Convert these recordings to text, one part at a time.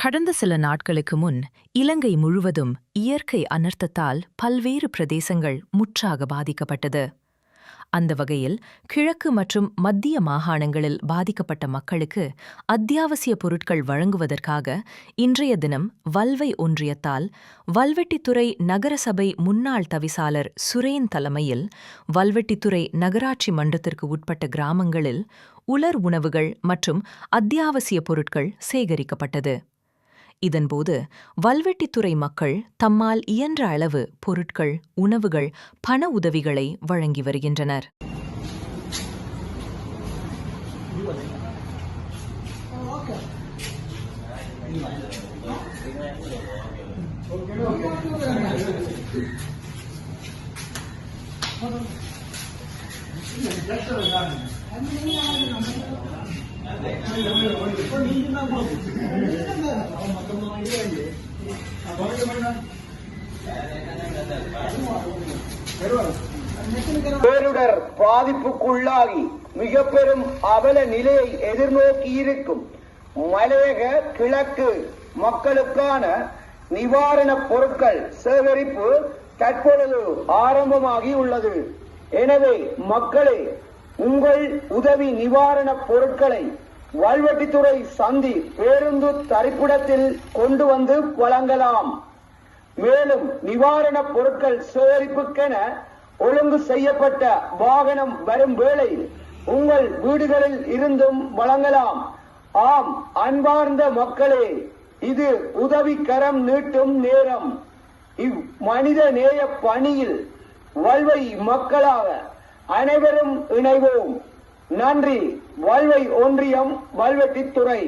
கடந்த சில நாட்களுக்கு முன் இலங்கை முழுவதும் இயற்கை அனர்த்தத்தால் பல்வேறு பிரதேசங்கள் முற்றாக பாதிக்கப்பட்டது. அந்த வகையில் கிழக்கு மற்றும் மத்திய மாகாணங்களில் பாதிக்கப்பட்ட மக்களுக்கு அத்தியாவசிய பொருட்கள் வழங்குவதற்காக இன்றைய தினம் வல்வை ஒன்றியத்தால் வல்வெட்டித்துறை நகரசபை முன்னாள் தவிசாளர் சுரேன் தலைமையில் வல்வெட்டித்துறை நகராட்சி மன்றத்திற்கு உட்பட்ட கிராமங்களில் உலர் உணவுகள் மற்றும் அத்தியாவசிய பொருட்கள் சேகரிக்கப்பட்டது. இதன்போது வல்வெட்டித்துறை மக்கள் தம்மால் இயன்ற அளவு பொருட்கள் உணவுகள் பண உதவிகளை வழங்கி வருகின்றனர். பேருடர் பாதிப்புக்குள்ளாகி மிக பெரும் அவல நிலையை எதிர்நோக்கி இருக்கும் மலையக கிழக்கு மக்களுக்கான நிவாரணப் பொருட்கள் சேகரிப்பு தற்பொழுது ஆரம்பமாகி உள்ளது. எனவே மக்களே உங்கள் உதவி நிவாரணப் பொருட்களை வல்வெட்டித்துறை சந்தி பேருந்து தரிப்பிடத்தில் கொண்டு வந்து வழங்கலாம். மேலும் நிவாரணப் பொருட்கள் சேகரிப்புக்கென ஒழுங்கு செய்யப்பட்ட வாகனம் வரும் வேளையில் உங்கள் வீடுகளில் இருந்தும் வழங்கலாம். ஆம் அன்பார்ந்த மக்களே இது உதவிக்கரம் நீட்டும் நேரம். இவ் மனித நேய பணியில் வல்வை மக்களாக அனைவரும் இணைவோம். நன்றி. வல்வை ஒன்றியம் வல்வெட்டித்துறை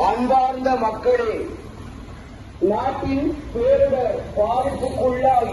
அன்பார்ந்த மக்களே நாட்டின் பேரிடர் பாதிப்புக்குள்ளாகி